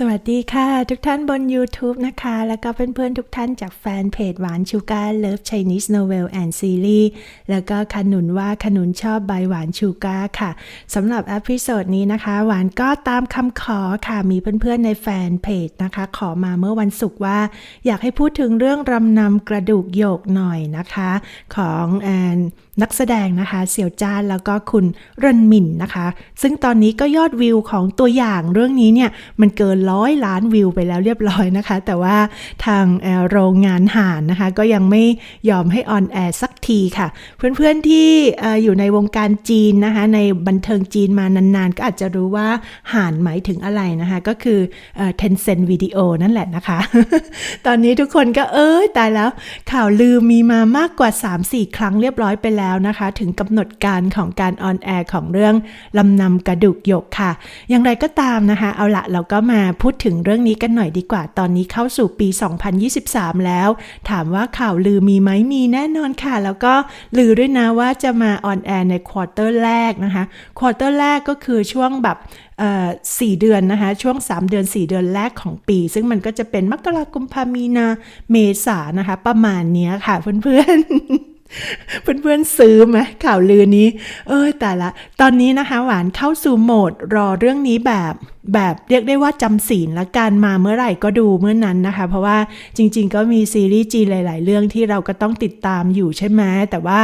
สวัสดีค่ะ ทุกท่านบน YouTube นะคะ แล้วก็เพื่อนๆทุกท่านจากแฟนเพจหวานชูการเลิฟ Chinese Novel and Series แล้วก็ขนุนว่าขนุนชอบใบหวานชูการค่ะสำหรับอพิโซดนี้นะคะ หวานก็ตามคำขอค่ะ มีเพื่อนๆในแฟนเพจนะคะ ขอมาเมื่อวันศุกร์ว่า อยากให้พูดถึงเรื่องรำนำกระดูกโยกหน่อยนะคะ ของแอน นักแสดงนะคะ เสี่ยวจ้านแล้วก็คุณรินหมินนะคะ ซึ่งตอนนี้ก็ยอดวิวของตัวอย่างเรื่องนี้เนี่ยมันเกินร้อยล้านวิวไปแล้วเรียบร้อยนะคะ แต่ว่าทางโรงงานห่านนะคะ ก็ยังไม่ยอมให้ออนแอร์สักทีค่ะ เพื่อนๆที่อยู่ในวงการจีนนะคะ ในบันเทิงจีนมานานๆ ก็อาจจะรู้ว่าห่านหมายถึงอะไรนะคะ ก็คือเอ่อ Tencent Video นั่นแหละนะคะ ตอนนี้ทุกคนก็เอ้ยตายแล้วข่าวลือมีมามากกว่า 3-4 ครั้งเรียบร้อยไปแล้วนะคะ ถึงกำหนดการของการออนแอร์ของเรื่องลำนำกระดูกหยกค่ะ อย่างไรก็ตามนะคะ เอาละเราก็มาพูดถึงเรื่องนี้กันหน่อยดีกว่า ตอนนี้เข้าสู่ปี 2023 แล้ว ถามว่าข่าวลือมีไหมมีแน่นอนค่ะ แล้วก็ลือด้วยนะว่าจะมาออนแอร์ในควอเตอร์แรกนะคะควอเตอร์แรกก็คือช่วงแบบสี่เดือนนะคะ ช่วง 3 เดือน 4 เดือนแรกของปี ซึ่งมันก็จะเป็นมกราคมพามีนาเมษานะคะ ประมาณนี้ค่ะเพื่อนๆ เพื่อนๆซื้อไหมข่าวลือนี้ เอ้ยแต่ละ ตอนนี้นะคะหวานเข้าสู่โหมดรอเรื่องนี้แบบแบบเรียกได้ว่าจำศีลละการมาเมื่อไหร่ก็ดูเมื่อนั้นนะคะ เพราะว่าจริง ๆ ก็มีซีรีส์จีนหลาย ๆ เรื่องที่เราก็ต้องติดตามอยู่ใช่ไหมแต่ว่า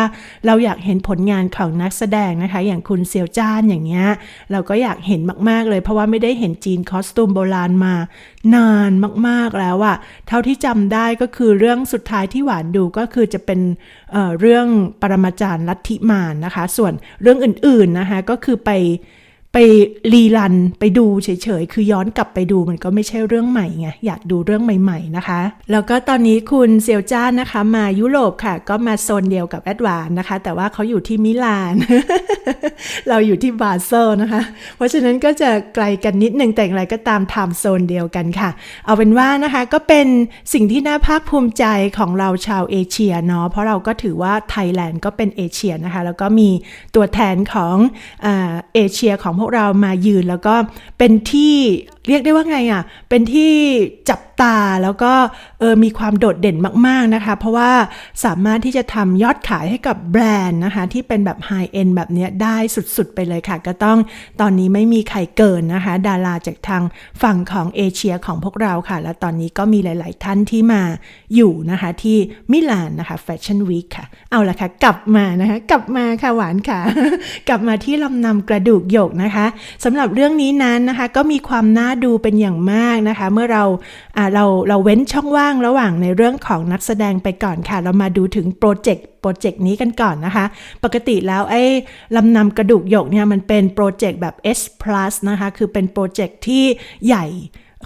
เราอยากเห็นผลงานของนักแสดงนะคะ อย่างคุณเซียวจ้านอย่างเงี้ยเราก็อยากเห็นมาก ๆ เลย เพราะว่าไม่ได้เห็นจีนคอสตูมโบราณมา นานมาก ๆ แล้วอะเท่าที่จำได้ก็คือเรื่องสุดท้ายที่หวานดูก็คือจะเป็นเเรื่องปรมาจารย์ลัทธิมารนะคะ ส่วนเรื่องอื่น ๆ นะคะก็คือไป ไปรีรันไปดูเฉยๆ คือย้อนกลับไปดูมันก็ไม่ใช่เรื่องใหม่ไง อยากดูเรื่องใหม่ๆนะคะ แล้วก็ตอนนี้คุณเซียวจ้านนะคะ มายุโรปค่ะ ก็มาโซนเดียวกับแอดวานนะคะ แต่ว่าเขาอยู่ที่มิลาน เราอยู่ที่บาเซลนะคะ เพราะฉะนั้นก็จะไกลกันนิดนึงแต่อย่างไรก็ตามไทม์โซนเดียวกันค่ะ เอาเป็นว่านะคะก็เป็นสิ่งที่น่าภาคภูมิใจของเราชาวเอเชียเนาะเพราะเราก็ถือว่าไทยแลนด์ก็เป็นเอเชียนะคะ แล้วก็มีตัวแทนของอเอเชียของพวกเรามายืนแล้วก็เป็นที่เรียกได้ว่าไงอะ เป็นที่จับตาแล้วก็เออมีความโดดเด่นมากๆนะคะ เพราะว่าสามารถที่จะทำยอดขายให้กับแบรนด์นะคะ ที่เป็นแบบไฮเอ็นแบบเนี้ยได้สุดๆ ไปเลยค่ะ ก็ต้องตอนนี้ไม่มีใครเกินนะคะ ดาราจากทางฝั่งของเอเชียของพวกเราค่ะ และตอนนี้ก็มีหลาย ๆ ท่านที่มาอยู่นะคะที่มิลานนะคะแฟชั่นวีคค่ะ เอาละค่ะ กลับมานะคะ กลับมาค่ะหวานค่ะ กลับมาที่ลำนำกระดูกหยกนะคะสำหรับเรื่องนี้นั้นนะคะ ก็มีความน่าถ้าดูเป็นอย่างมากนะคะ เมื่อเราอ่าเราเราเว้นช่องว่างระหว่างในเรื่องของนักแสดงไปก่อนค่ะ เรามาดูถึงโปรเจกต์โปรเจกต์นี้กันก่อนนะคะ ปกติแล้วไอ้ลำนำกระดูกหยกเนี่ยมันเป็นโปรเจกต์แบบ S plus นะคะ คือเป็นโปรเจกต์ที่ใหญ่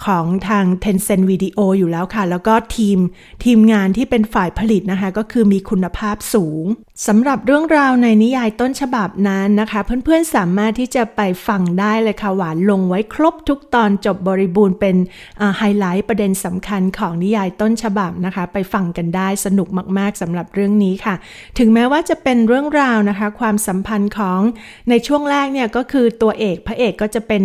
ของทาง Tencent Video อยู่แล้วค่ะ แล้วก็ทีมทีมงานที่เป็นฝ่ายผลิตนะคะ ก็คือมีคุณภาพสูง สำหรับเรื่องราวในนิยายต้นฉบับนั้นนะคะ เพื่อนๆสามารถที่จะไปฟังได้เลยค่ะ หวานลงไว้ครบทุกตอนจบบริบูรณ์เป็นไฮไลท์ประเด็นสำคัญของนิยายต้นฉบับนะคะ ไปฟังกันได้สนุกมากๆสำหรับเรื่องนี้ค่ะ ถึงแม้ว่าจะเป็นเรื่องราวนะคะ ความสัมพันธ์ของในช่วงแรกเนี่ยก็คือตัวเอกพระเอกก็จะเป็น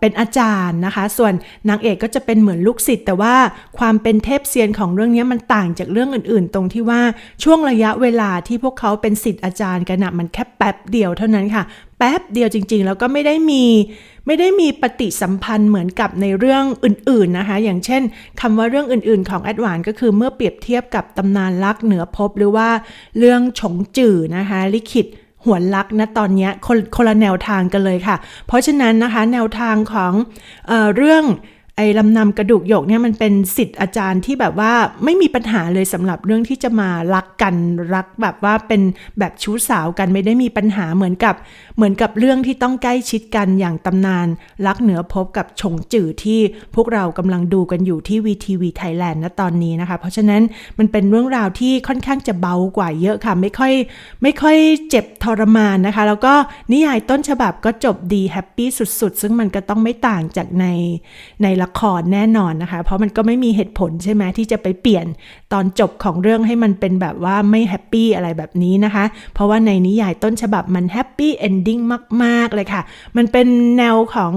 เป็นอาจารย์นะคะ ส่วนนางเอกก็จะเป็นเหมือนลูกศิษย์แต่ว่าความเป็นเทพเซียนของเรื่องนี้มันต่างจากเรื่องอื่น ๆ ตรงที่ว่าช่วงระยะเวลาที่ที่พวกเขาเป็นศิษย์อาจารย์กันนะมันแค่แป๊บเดียวเท่านั้นค่ะ แป๊บเดียวจริง ๆ แล้วก็ไม่ได้มีไม่ได้มีปฏิสัมพันธ์เหมือนกับในเรื่องอื่น ๆนะคะ อย่างเช่นคำว่าเรื่องอื่น ๆ ของแอดวานก็คือเมื่อเปรียบเทียบกับตำนานรักเหนือภพหรือว่าเรื่องฉงจื่อนะคะ ลิขิตหวนลักนะตอนนี้คนคนละแนวทางกันเลยค่ะ เพราะฉะนั้นนะคะแนวทางของเออเรื่อง ไอ้ลำนำกระดูกหยกเนี่ยมันเป็นสิทธิ์อาจารย์ที่แบบว่าไม่มีปัญหาเลยสำหรับเรื่องที่จะมารักกันรักแบบว่าเป็นแบบชู้สาวกันไม่ได้มีปัญหาเหมือนกับเหมือนกับเรื่องที่ต้องใกล้ชิดกันอย่างตำนาน รักเหนือพบกับชงจื่อที่พวกเรากำลังดูกันอยู่ที่ VTV Thailand นะตอนนี้นะคะ เพราะฉะนั้นมันเป็นเรื่องราวที่ค่อนข้างจะเบากว่าเยอะค่ะ ไม่ค่อยไม่ค่อยเจ็บทรมานนะคะ แล้วก็นิยายต้นฉบับก็จบดีแฮปปี้สุดๆ ซึ่งมันก็ต้องไม่ต่างจากในในละละครแน่นอนนะคะ เพราะมันก็ไม่มีเหตุผลใช่ไหมที่จะไปเปลี่ยนตอนจบของเรื่องให้มันเป็นแบบว่าไม่แฮปปี้อะไรแบบนี้นะคะ เพราะว่าในนิยายต้นฉบับมันแฮปปี้เอนดิ้งมาก ๆ เลยค่ะ มันเป็นแนวของ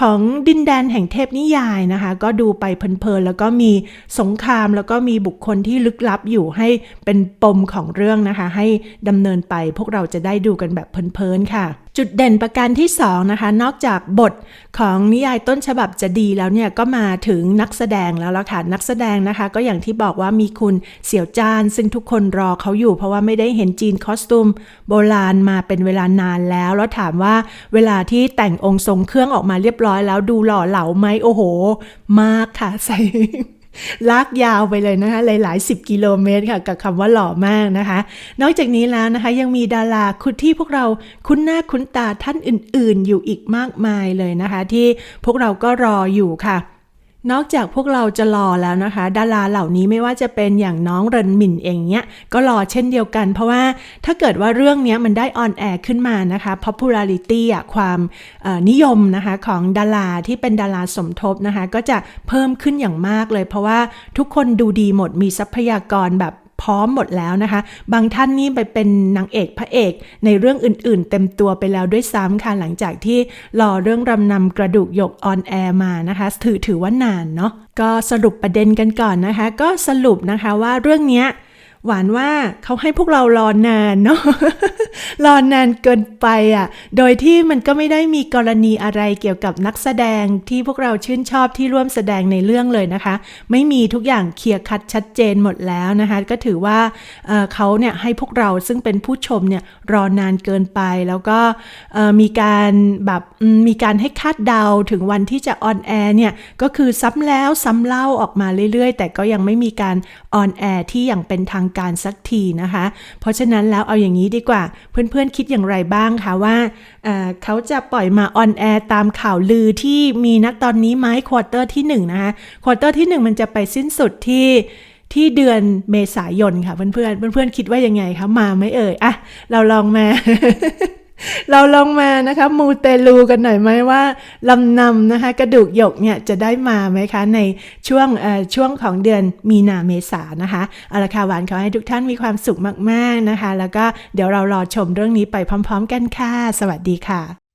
ของดินแดนแห่งเทพนิยายนะคะ ก็ดูไปเพลินๆแล้วก็มีสงครามแล้วก็มีบุคคลที่ลึกลับอยู่ให้เป็นปมของเรื่องนะคะ ให้ดำเนินไปพวกเราจะได้ดูกันแบบเพลินๆค่ะจุดเด่นประการที่สองนะคะนอกจากบทของนิยายต้นฉบับจะดีแล้วเนี่ยก็มาถึงนักแสดงแล้วล่ะค่ะนักแสดงนะคะ ก็อย่างที่บอกว่ามีคุณเสี่ยวจาน ซึ่งทุกคนรอเขาอยู่ เพราะว่าไม่ได้เห็นจีนคอสตูมโบราณมาเป็นเวลานานแล้ว แล้วถามว่าเวลาที่แต่งองค์ทรงเครื่องออกมาเรียบร้อยแล้วดูหล่อเหลาไหมโอ้โห มากค่ะใส่ ลากยาวไปเลยนะคะหลายๆ 10 กิโลเมตรค่ะ กับคำว่าหล่อมากนะคะ นอกจากนี้แล้วนะคะยังมีดาราคุณที่พวกเราคุ้นหน้าคุ้นตาท่านอื่น ๆ อยู่อีกมากมายเลยนะคะ ที่พวกเราก็รออยู่ค่ะ นอกจากพวกเราจะรอแล้วนะคะ ดาราเหล่านี้ไม่ว่าจะเป็นอย่างน้องเรนหมิ่นเองเนี้ยก็รอเช่นเดียวกัน เพราะว่าถ้าเกิดว่าเรื่องนี้มันได้ออนแอร์ขึ้นมานะคะ popularity อะความนิยมนะคะของดาราที่เป็นดาราสมทบนะคะ ก็จะเพิ่มขึ้นอย่างมากเลย เพราะว่าทุกคนดูดีหมดมีทรัพยากรแบบ พร้อมหมดแล้วนะคะ บางท่านนี่ไปเป็นนางเอกพระเอกในเรื่องอื่นๆ เต็มตัวไปแล้วด้วยซ้ำค่ะหลังจากที่รอเรื่องรำนำกระดูกหยกออนแอร์มานะคะ ถือถือว่านานเนาะก็สรุปประเด็นกันก่อนนะคะ ก็สรุปนะคะว่าเรื่องเนี้ย หวานว่าเขาให้พวกเรารอนานเนาะรอนานเกินไปอะ โดยที่มันก็ไม่ได้มีกรณีอะไรเกี่ยวกับนักแสดงที่พวกเราชื่นชอบที่ร่วมแสดงในเรื่องเลยนะคะ ไม่มีทุกอย่างเคลียร์คัดชัดเจนหมดแล้วนะคะ ก็ถือว่าเเขาเนี่ยให้พวกเราซึ่งเป็นผู้ชมเนี่ยรอนานเกินไปแล้วก็มีการแบบมีการให้คาดเดาถึงวันที่จะออนแอร์เนี่ยก็คือซ้ำแล้วซ้ำเล่าออกมาเรื่อยๆ แต่ก็ยังไม่มีการออนแอร์ที่อย่างเป็นทางการสักทีนะคะ เพราะฉะนั้นแล้วเอาอย่างนี้ดีกว่า เพื่อนๆคิดอย่างไรบ้างคะว่าเเขาจะปล่อยมาออนแอร์ตามข่าวลือที่มีนักตอนนี้ไหมควอเตอร์ที่1นะคะควอเตอร์ที่ 1 มันจะไปสิ้นสุดที่ที่เดือนเมษายนค่ะเพื่อนๆเพื่อนๆคิดว่ายังไงคะมาไหมเอ่ยอะเราลองมา เราลองมานะคะมูเตลูกันหน่อยไหมว่าลำนำนะคะกระดูกหยกเนี่ยจะได้มาไหมคะในช่วงเอ่อช่วงของเดือนมีนาเมษานะคะเอาละค่ะหวานขอให้ทุกท่านมีความสุขมากๆนะคะ แล้วก็เดี๋ยวเรารอชมเรื่องนี้ไปพร้อม ๆ กันค่ะ สวัสดีค่ะ